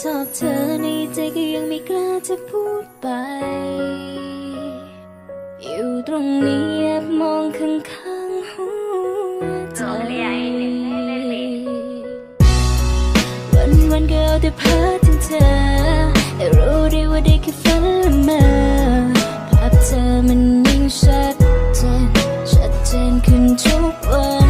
ชอบเธอในใจก็ยังไม่กล้าจะพูดไป อยู่ตรงนี้แอบมองข้างข้างหัวใจวันวันก็เอาแต่เพ้อถึงเธอแต่รู้ได้ว่าได้แค่ฝันละเมอภาพเธอมันยิ่งชัดเจนชัดเจนขึ้นทุกวัน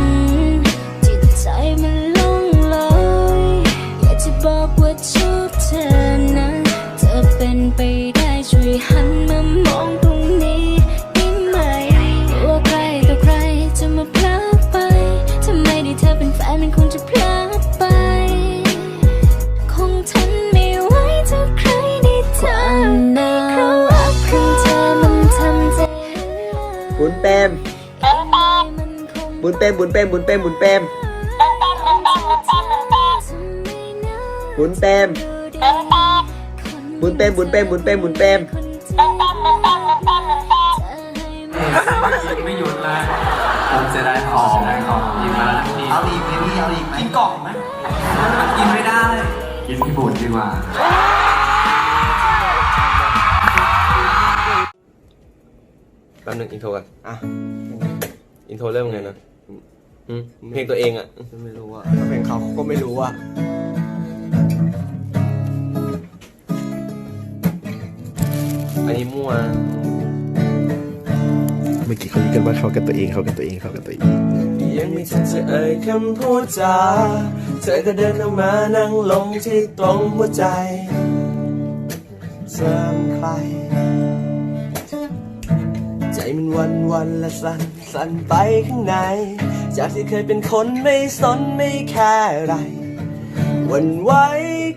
บุญเปรมมันคงบุญเปรมบุญเปรมบุญเปรมบุญเปรมบุญเปรมบุญเปรมบุญเปรมบุญเปรมบุญเปรมไม่หยุดเลยผมเสียดายของเสียดายของกินมาแล้วทั้งทีเอาอีกไหมพี่เอาอีกไหมกินกล่องไหมกินไม่ได้ กินพี่บุญดีกว่า แป๊บนึงอินโทรกันอะอินโทรเริ่มไงนะอืมเพลงตัวเองอะไม่รู้ว่าถ้าเป็นเขาเขาก็ไม่รู้ว่าอันนี้มั่วเมื่อกี้เขาคุยกันว่าเขากับตัวเองเขากับตัวเองเขากับตัวเองยังไม่ทันจะเอ่ยคำพูดจาเธอก็เดินเข้ามานั่งลงที่ตรงหัวใจเสริมใคร ใจมันวันวันและสั่นสั่นไปข้างใน จากที่เคยเป็นคนไม่สนไม่แคร์อะไร วันไหว้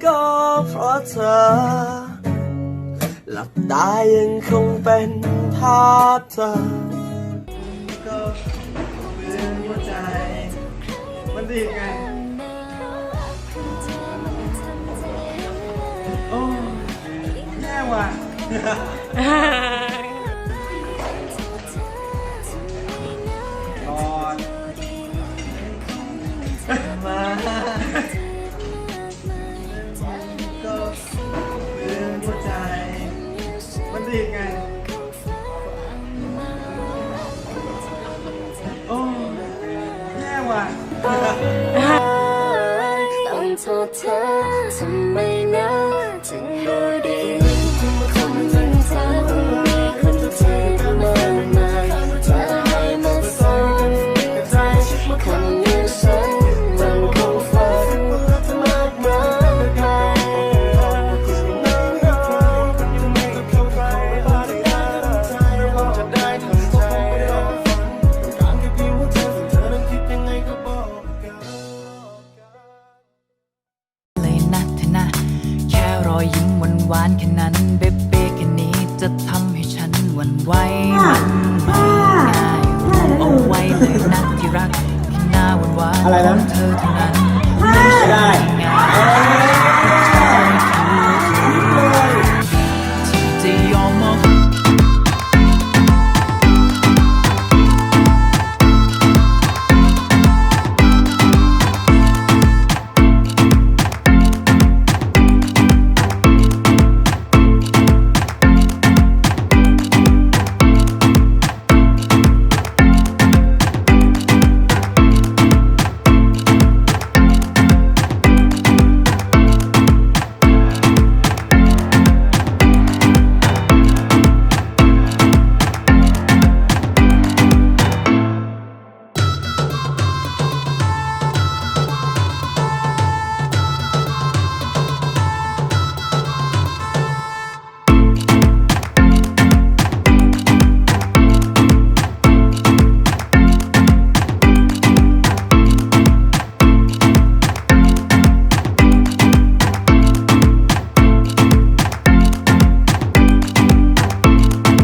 ก็เพราะเธอ หลับตายังคงเป็นภาพเธอก็เมืองหัวใจ มันดีไงโอ้แย่ว่ะ เธอทำไม อยยิ้มหวานหวานๆแค่นั้นเบ๊เบ๊แค่นี้จะทำให้ฉันหวั่นไหวมันไม่ง่ายรู้เอาไว้เลยนะที่รักแค่หน้าหวานหวานอะไรนะเธอเธ